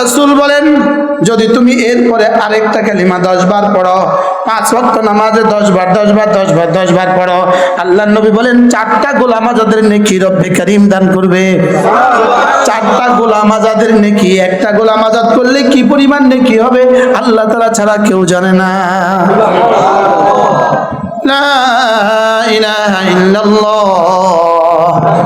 রসুল বলেন, যদি তুমি এরপরে আরেকটা কালিমা দশ বার পড়ো, পাঁচ ভক্ত নামাজে দশ বার দশ বার দশ বার দশ বার পড়ো আল্লাহ নবী বলেন, চারটা গোলাম আজাদের নেকি রব্বে করিম দান করবে। চারটা গোলাম আজাদের নেকি, একটা গোলাম আজাদ করলে কি পরিমাণ নেকি হবে, আল্লাহ তালা ছাড়া কেউ জানে না। না ইলাহা ইল্লাল্লাহ।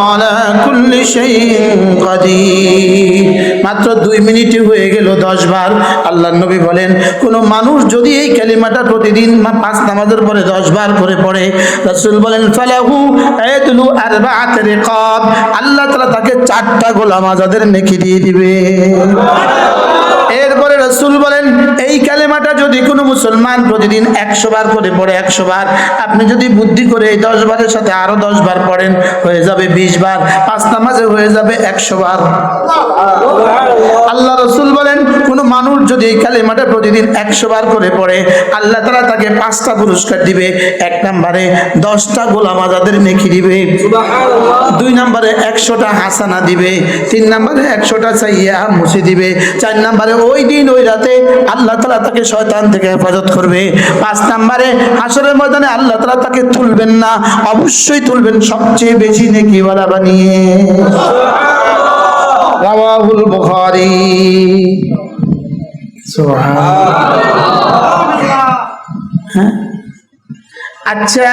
على كل شيء قدير মাত্র দুই মিনিটে হয়ে গেল দশ বার আল্লাহ নবী বলেন কোন মানুষ যদি এই কালিমাটা প্রতিদিন মা- পাঁচ নামাজের পরে দশ বার করে পড়ে রাসূল বলেন ফালাহু আয়াতুলু আরবাআত রিকাব আল্লাহ তাআলা তাকে চারটা গোলাম আজাদের নেকি দিয়ে দিবে এরপরে রসুল বলেন এই কালেমাটা যদি কোনো মুসলমান প্রতিদিন একশো বার করে পড়ে, একশো বার, আপনি যদি বুদ্ধি করে এই দশ বারের সাথে আরও দশ বার পড়েন, হয়ে যাবে বিশ বার, পাঁচ নামাজে হয়ে যাবে একশো বার। আল্লাহ রসুল বলেন, কোন মানুষ যদি এই কালেমাটা প্রতিদিন একশো বার করে পড়ে, আল্লাহ তারা তাকে পাঁচটা পুরস্কার দিবে, এক নম্বরে দশটা গোলাম আজাদের নেকি দিবে, দুই নম্বরে একশোটা হাসানা দিবে, তিন নম্বরে একশোটা চাইয়া মুছে দিবে, চার নম্বরে ওই দিন, ওই রাতে আল্লাহ তালা তাকে শয়তান থেকে হেফাজত করবে। পাঁচ নম্বরে আসরের ময়দানে আল্লাহ তালা তাকে তুলবেন না। অবশ্যই তুলবেন, সবচেয়ে বেশি নেকিওয়ালা বানিয়ে। রাওয়াহুল বুখারী। হ্যাঁ? আচ্ছা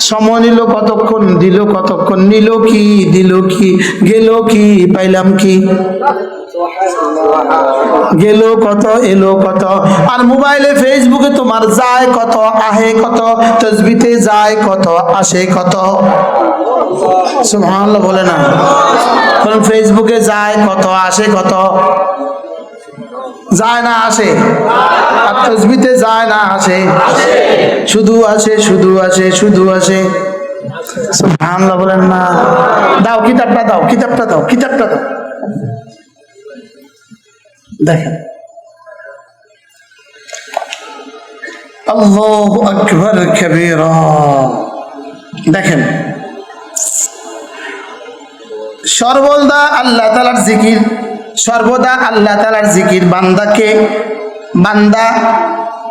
সময় নিল কতক্ষণ, দিল কতক্ষণ, নিল কি, দিল কি, গেল কি, পাইলাম কি? গেল কত, এলো কত? আর মোবাইলে, ফেসবুকে তোমার যায় কত, আহে কত? তসবিতে যায় কত, আসে কত? সুবহানাল্লাহ বলে না? কারণ ফেসবুকে যায় কত, আসে কত? যায় না, আসে? আর তসবিতে যায় না, আসে? শুধু আসে শুধু আসে শুধু আসে? সুবহানাল্লাহ বলেন না। দাও, কিতাবটা দাও কিতাবটা দাও কিতাবটা দাও। দেখেন। আল্লাহু কবীরা। দেখেন। সর্বদা আল্লাহ তালার জিকির, সর্বদা আল্লাহ তালার জিকির বান্দাকে, বান্দা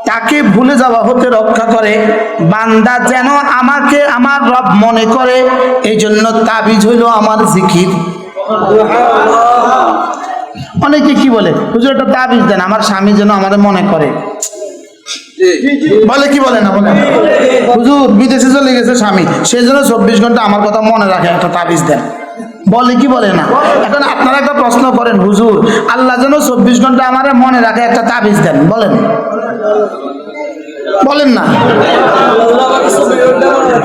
তাকে ভুলে যাওয়া হতে রক্ষা করে, বান্দা যেন আমাকে আমার রব মনে করে এই জন্য তাবিজ হইল আমার জিকির। অনেকে কি বলে, হুজুর, একটা তাবিজ দেন, আমার স্বামী যেন আমাদের মনে করে। বলে কি বলে না বলে? হুজুর, বিদেশে চলে গেছে স্বামী সেই জন্য চব্বিশ ঘণ্টা আমার কথা মনে রাখে, একটা তাবিজ দেন। বলে কি বলে না? এখন আপনারা একটা প্রশ্ন করেন, হুজুর, আল্লাহ যেন চব্বিশ ঘণ্টা আমার মনে রাখে, একটা তাবিজ দেন। বলেন। বলেন না।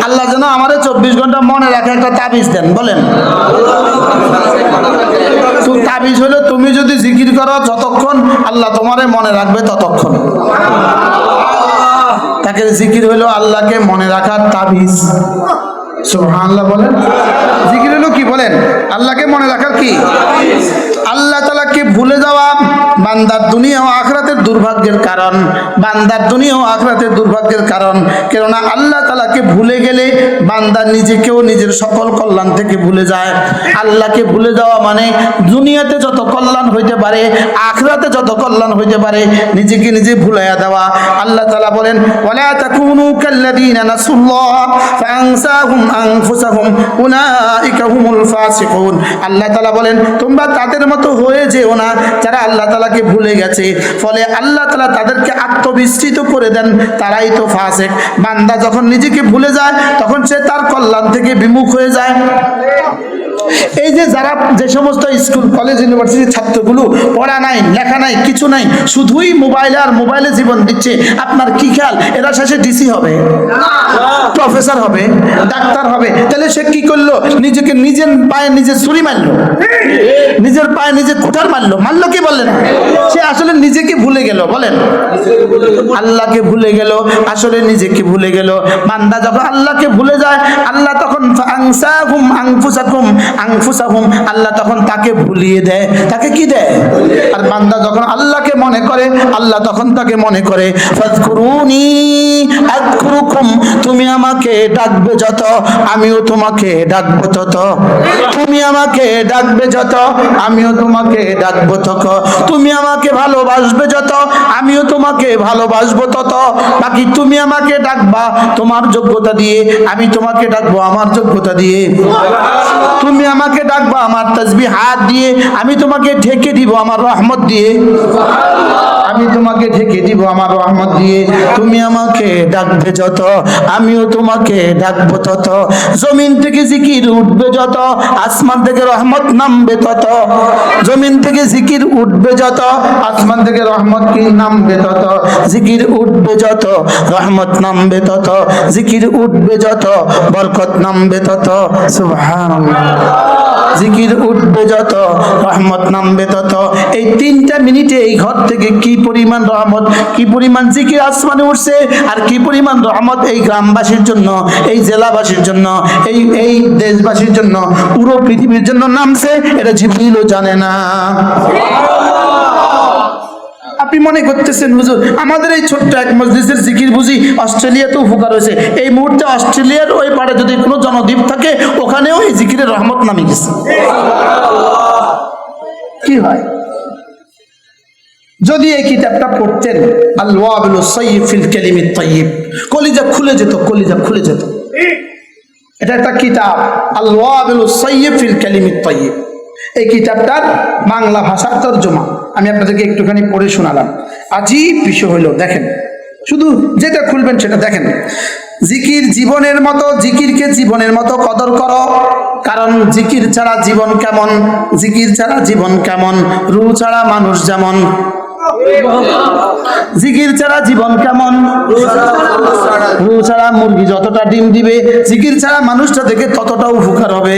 আল্লাহ যেন আমার চব্বিশ ঘণ্টা মনে রাখে, একটা তাবিজ দেন, বলেন। তাবিজ হলো তুমি যদি জিকির করো যতক্ষণ আল্লাহ তোমারে মনে রাখবে ততক্ষণ। তাকে জিকির হলো আল্লাহকে মনে রাখার তাবিজ। সুবহানাল্লাহ বলেন। জিকির হলো কি বলেন? আল্লাহকে মনে রাখার কি? আল্লাহ তালাকে ভুলে যাওয়া বান্দার দুনিয়া ও আখরাতের দুর্ভাগ্যের কারণ। বান্দার দুনিয়া ও আখরাতের দুর্ভাগ্যের কারণ। কেননা আল্লাহ তালাকে ভুলে গেলে বান্দা নিজেকেও নিজের সকল কল্যাণ থেকে ভুলে যায়। আল্লাহকে ভুলে যাওয়া মানে দুনিয়াতে যত কল্যাণ হইতে পারে, আখরাতে যত কল্যাণ হইতে পারে, নিজেকে নিজে ভুলাইয়া দেওয়া। আল্লাহ তালা বলেন আল্লাহ বলেন, তোমরা তাদের মতো হয়ে যেও না। যারা আল্লাহ তাআলাকে ভুলে গেছে। ফলে আল্লাহ তালা তাদেরকে আত্মবিস্তৃত করে দেন, তারাই তো ফাঁসে বান্দা যখন নিজেকে ভুলে যায়, তখন সে তার কল্যাণ থেকে বিমুখ হয়ে যায়। এই যে যারা যে সমস্ত স্কুল কলেজ ইউনিভার্সিটির ছাত্রগুলো পড়া নাই, লেখা নাই, কিছু নাই, শুধুই মোবাইলে আর মোবাইলে জীবন দিচ্ছে, আপনার কি খেয়াল? এরা শেষে ডিসি হবে। প্রফেসর হবে, ডাক্তার হবে। তাহলে সে কি করল? নিজেকে নিজের পায়ে নিজে ছুরি মারলো। নিজের পায়ে নিজে কুঠার মারলো। মারলো কি বললেন সে আসলে নিজেকে ভুলে গেল, বলেন। আল্লাহকে ভুলে গেল, আসলে নিজেকে ভুলে গেল। বান্দা যখন আল্লাহকে ভুলে যায়, আল্লাহ তখন আংসাহুম আংফুসাকুম আংফুসাহুম আল্লাহ তখন তাকে ভুলিয়ে দেয়। তাকে কি দেয়। আর বান্দা যখন আল্লাহকে মনে করে আল্লাহ তখন তাকে মনে করে ফাজকুরুনি আমাকে ডাকবে যত, আমিও তোমাকে ডাকবো তত। তুমি আমাকে ডাকবে যত, আমিও তোমাকে ডাকবো তত। তুমি আমাকে ভালোবাসবে যত, আমিও তোমাকে ভালোবাসবো তত। বাকি তুমি আমাকে ডাকবা তোমার যোগ্যতা দিয়ে, আমি তোমাকে ডাকবো আমার যোগ্যতা দিয়ে। তুমি আমাকে ডাকবা আমার তসবি হাত দিয়ে, আমি তোমাকে ঢেকে দিব আমার রহমত দিয়ে। আমি তোমাকে ঢেকে দিব আমার রহমত দিয়ে। তুমি আমাকে ডাকবে যত, আমিও তোমাকে ডাকবো তত। জমিন থেকে জিকির উঠবে যত, আসমান থেকে রহমত নামবে তত। জমিন থেকে জিকির উঠবে যত, আসমান থেকে রহমত কি নামবে তত? জিকির উঠবে যত, রহমত নামবে তত। জিকির উঠবে যত, বরকত নামবে তত। জিকির উঠবে যত, রহমত নামবে তত। এই তিনটা মিনিটে এই ঘর থেকে কি পরিমাণ রহমত, কি পরিমাণ জিকির আসমানে উঠছে আর কি পরিমাণ রহমত এই গ্রামবাসীর জন্য, এই জেলাবাসীর জন্য, এই এই দেশবাসীর জন্য, পুরো পৃথিবীর জন্য নামছে, এটা জিবরিলও জানে না। আপনি মনে করতেছেন, হুজুর, আমাদের এই ছোট্ট এক মসজিদের জিকির বুঝি অস্ট্রেলিয়াতেও উপকার হয়েছে। এই মুহূর্তে অস্ট্রেলিয়ার ওই পাড়ে যদি কোনো জনদ্বীপ থাকে, ওখানেও এই জিকিরের রহমত নামে গেছে। কি হয়? যদি এই কিতাবটা পড়তেন কলিজা খুলে যেত, কলিজা খুলে যেত। এটা একটা কিতাব আল্লাহুল সাইয়িফিল কালিমিত তাইয়িব এই কিতাবটার বাংলা ভাষার তর্জমা। আমি আপনাদেরকে একটুখানি পড়ে শোনালাম। আজীব বিষয় হইল, দেখেন। শুধু যেটা খুলবেন সেটা দেখেন। জিকির জীবনের মতো, জিকিরকে জীবনের মতো কদর করো। কারণ জিকির ছাড়া জীবন কেমন? জিকির ছাড়া জীবন কেমন? রু ছাড়া মানুষ যেমন। জিকির ছাড়া জীবন কেমন? রু ছাড়া মুরগি যতটা ডিম দিবে জিকির ছাড়া মানুষটা থেকে ততটা উপকার হবে।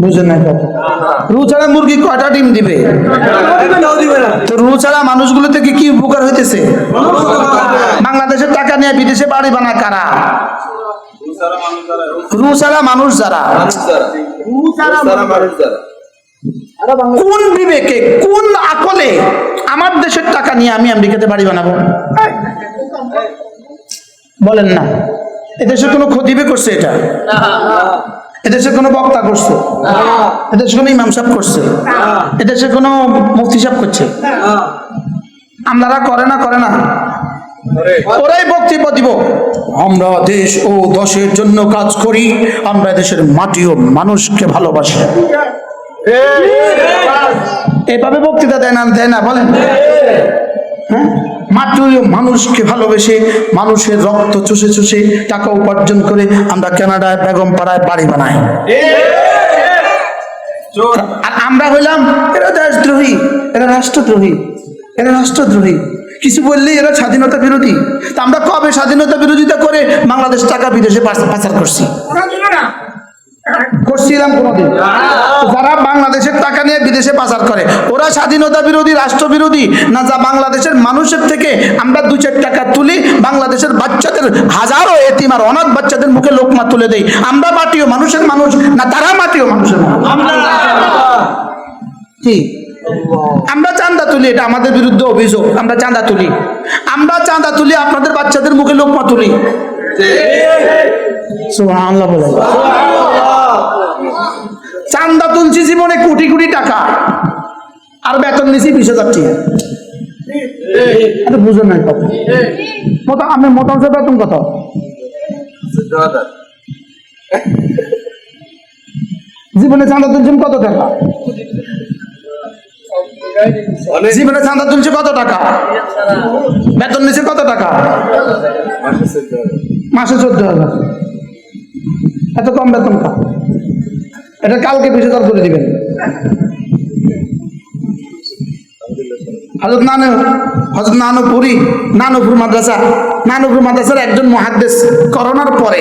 বুঝেন না রু ছাড়া মুরগি কয়টা ডিম দিবে? তো রু ছাড়া মানুষগুলো থেকে কি উপকার হইতেছে? বাংলাদেশের টাকা নিয়ে বিদেশে বাড়ি বানা কারা? রু ছাড়া মানুষ যারা? কোন বিবেকে, কোন আকলে আমার দেশের টাকা নিয়ে আমি আমেরিকাতে বাড়ি বানাবো? বলেন না। এদেশে কোনো খতিবে করছে এটা? এদেশে কোনো বক্তা করছে? এদেশে কোনো ইমাম সাহেব করছে? এদেশে কোনো মুফতি সাহেব করছে? আপনারা করে না করে না। ওরাই বক্তব্য দিব। আমরা দেশ ও দশের জন্য কাজ করি, আমরা দেশের মাটি ও মানুষকে ভালোবাসি। এভাবে বক্তৃতা দেয় না দেয় না, বলেন। হ্যাঁ? মানুষকে ভালোবেসে, মানুষের রক্ত চুষে চুষে টাকা উপার্জন করে আমরা কানাডায় বেগম পাড়ায় বাড়ি বানাই। আর আমরা হইলাম, এরা দেশদ্রোহী, এরা রাষ্ট্রদ্রোহী এরা রাষ্ট্রদ্রোহী। কিছু বললে এরা স্বাধীনতা বিরোধী। তা আমরা কবে স্বাধীনতা বিরোধিতা করে বাংলাদেশ টাকা বিদেশে পাচার করছি? করছিলাম কোনোদিন। যারা বাংলাদেশের টাকা নিয়ে বিদেশে পাচার করে ওরা স্বাধীনতা বিরোধী রাষ্ট্র বিরোধী না যা বাংলাদেশের মানুষের থেকে আমরা দু চার টাকা তুলি বাংলাদেশের বাচ্চাদের হাজারো এতিম আর অনাথ বাচ্চাদের মুখে লোকমা তুলে দেই। আমরা মাটিও মানুষের মানুষ না তারা মাটিও মানুষের মানুষ। কি? আমরা চাঁদা তুলি এটা আমাদের বিরুদ্ধে অভিযোগ আমরা চাঁদা তুলি। আমরা চাঁদা তুলি আপনাদের বাচ্চাদের মুখে লোকমা তুলি। সুবহানাল্লাহ বলে। চান্দা তুলছি জীবনে কোটি কোটি টাকা। আর বেতন নিছি বিশ হাজার টাকা। বুঝেন নাই মতো আমি মোটামুটি বেতন কত? জীবনে চাঁদা তুলছেন কত টাকা? জীবনে চাঁদা তুলছে কত টাকা? বেতন নিছে কত টাকা? মাসে চোদ্দ হাজার। এত কম বেতন কা এটা কালকে বিশ করে দিবেন। হজরত নানু, হজরত নানুপুরি, নানুপুর মাদ্রাসা, নানুপুর মাদ্রাসার একজন মহাদ্দেশ করোনার পরে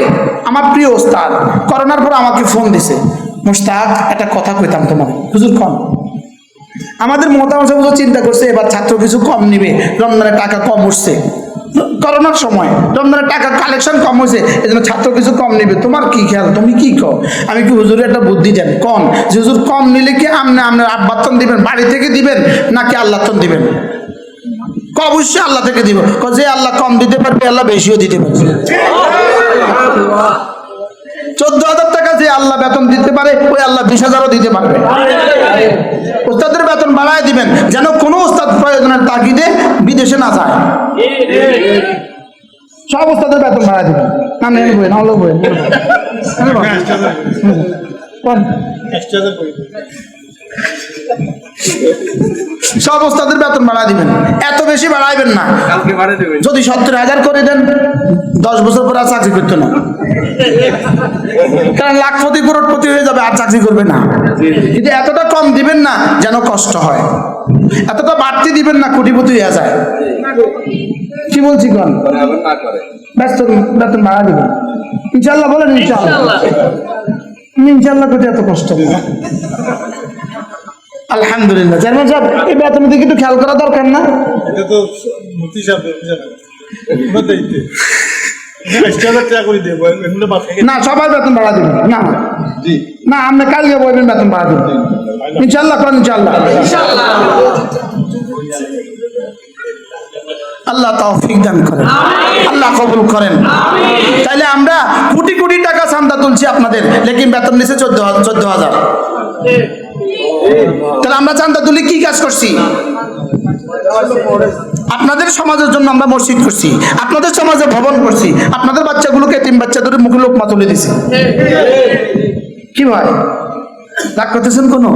আমার প্রিয় ওস্তাদ, করোনার পর আমাকে ফোন দিছে, মুস্তাক, একটা কথা কইতাম তোমার, হুজুর কম আমাদের মতামত চিন্তা করছে, এবার ছাত্র কিছু কম নিবে, রমজানের টাকা কম উঠছে। করোনার সময় রমজানের টাকা কালেকশন কম হয়েছে, এই জন্য ছাত্র কিছু কম নেবে। তোমার কি খেয়াল? তুমি কি কো আমি কি হুজুরের একটা বুদ্ধি দেন কম যে হুজুর কম নিলে কি আপনি আপনার আব্বাতন দিবেন, বাড়ি থেকে দিবেন, নাকি আল্লাহতন দিবেন? অবশ্যই আল্লাহ থেকে দিব। যে আল্লাহ কম দিতে পারবে, আল্লাহ বেশিও দিতে পারবে। আল্লাহ বেতন দিতে পারে ওই আল্লাহ বিশ হাজারও দিতে পারবে। ওস্তাদের বেতন বাড়ায় দিবেন যেন কোনো ওস্তাদ প্রয়োজনের তাগিদে বিদেশে না যায়। সব ওস্তাদের বেতন বাড়ায় দিবেন। না নেন বই না হলো বই সব ওস্তাদের বেতন বাড়ায় দিবেন। এত বেশি বাড়াইবেন না। বাড়ে যদি সত্তর হাজার করে দেন দশ বছর পর আর চাকরি করতো না। কারণ লাখপতি করোড়পতি হয়ে যাবে আর চাকরি করবে না। কিন্তু এতটা কম দিবেন না যেন কষ্ট হয়। এতটা বাড়তি দিবেন না কোটিপতি হয়ে যায়। কি বলছি কোন? ব্যস্ত বেতন বাড়া দিবেন। ইনশাল্লাহ বলেন ইনশাল্লাহ ইনশাল্লাহ করতে এত কষ্ট না। আলহামদুলিল্লাহ। চেয়ারম্যান সাহেব এই বেতনের দিকে একটু খেয়াল করা দরকার না? এটা তো মুক্তি না সবার বেতন বাড়া দিবেন না। জি। না আপনি কালকে বলবেন বেতন বাড়া দিবেন ইনশাল্লাহ কোন ইনশাল্লাহ আল্লাহ তৌফিক দান করেন। আল্লাহ কবুল করেন। তাইলে আমরা কোটি কোটি টাকা চান্দা তুলছি আপনাদের। লেকিন বেতন নিচে চোদ্দ চোদ্দ হাজার। তাহলে আমরা চান্দা তুলি কি কাজ করছি? আপনাদের সমাজের জন্য আমরা মসজিদ করছি আপনাদের সমাজে ভবন করছি আপনাদের বাচ্চাগুলোকে তিন বাচ্চা ধরে মুখে লোক মা তুলে দিছি। কি ভাই? রাগ করতেছেন কোনো?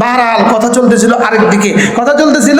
বাহারাল কথা চলতেছিল আরেক দিকে কথা চলতেছিল